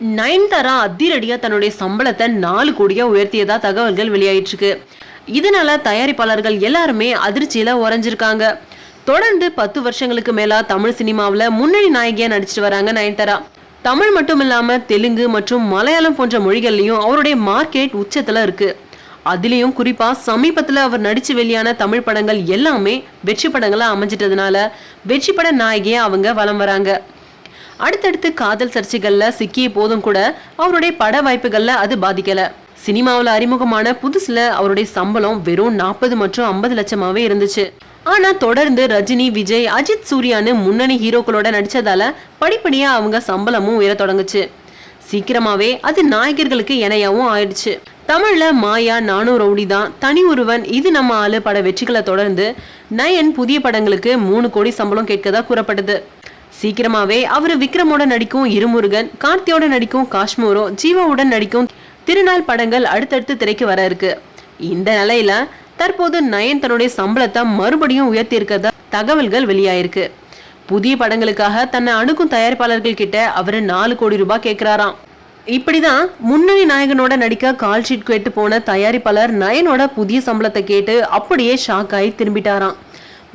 நயன்தாரா அதிரடியா தன்னுடைய சம்பளத்தை நாலு கோடியா உயர்த்தியதா தகவல்கள் வெளியாயிட்டு இருக்கு இதனால தயாரிப்பாளர்கள் எல்லாருமே அதிர்ச்சியில உறைஞ்சிருக்காங்க. தொடர்ந்து பத்து வருஷங்களுக்கு மேலா தமிழ் சினிமாவில் முன்னணி நாயகியா நடிச்சிட்டு வராங்க நயன்தாரா. தமிழ் மட்டும் இல்லாம தெலுங்கு மற்றும் மலையாளம் போன்ற மொழிகள்லயும் அவருடைய மார்க்கெட் உச்சத்துல இருக்கு. அதுலயும் குறிப்பா சமீபத்துல அவர் நடிச்சு வெளியான தமிழ் படங்கள் எல்லாமே வெற்றி படங்களா அமைஞ்சிட்டதுனால வெற்றி பட நாயகியா அவங்க வலம் வராங்க. அடுத்தடுத்து காதல் சர்ச்சைகள்ல சிக்கிய போதும் கூட அவருடைய பட வாய்ப்புகள்ல அது பாதிக்கல. சினிமாவில் அறிமுகமான புதுசுல அவருடைய சம்பளம் வெறும் நாற்பது மற்றும் ஐம்பது லட்சமாவே இருந்துச்சு. ஆனா தொடர்ந்து ரஜினி விஜய் அஜித் சூர்யான்னு முன்னணி ஹீரோக்களோட நடிச்சதால படிப்படியா அவங்க சம்பளமும் உயர தொடங்குச்சு. சீக்கிரமாவே அது நாயகர்களுக்கு இணையாவும் ஆயிடுச்சு. தமிழ்ல மாயா நானும் ரவுடி தான். தனி ஒருவன் இது நம்ம ஆளு பட வெற்றிகளை தொடர்ந்து நயன் புதிய படங்களுக்கு மூணு கோடி சம்பளம் கேட்கதா கூறப்பட்டது. சீக்கிரமாவே அவரு விக்ரமோட நடிக்கும் இருமுருகன் கார்த்தியோட நடிக்கும் காஷ்மீரோ ஜீவாவுடன் நடிக்கும் திருநாள் படங்கள் அடுத்தடுத்து திரைக்கு வர இருக்கு. இந்த நிலையில தற்போது நயன் தன்னுடைய சம்பளத்தை மறுபடியும் உயர்த்தி இருக்கிறதா தகவல்கள் வெளியாயிருக்கு. புதிய படங்களுக்காக தன்னை அணுகும் தயாரிப்பாளர்கள் கிட்ட அவரு நாலு கோடி ரூபாய் கேட்கிறாராம் இப்படிதான் முன்னணி நாயகனோட நடிக்க கால் ஷீட் கேட்டு போன தயாரிப்பாளர் நயனோட புதிய சம்பளத்தை கேட்டு அப்படியே ஷாக் ஆகி திரும்பிட்டாராம்.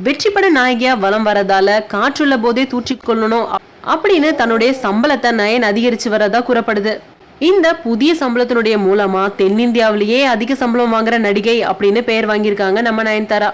வெற்றி பட நாயகியா வலம் வரதால காற்றுள்ள போதே தூற்றி கொள்ளணும் அப்படின்னு தன்னுடைய சம்பளத்தை நயன் அதிகரிச்சு வரதா கூறப்படுது. இந்த புதிய சம்பளத்தினுடைய மூலமா தென்னிந்தியாவிலேயே அதிக சம்பளம் வாங்குற நடிகை அப்படின்னு பெயர் வாங்கியிருக்காங்க நம்ம நயன்தாரா.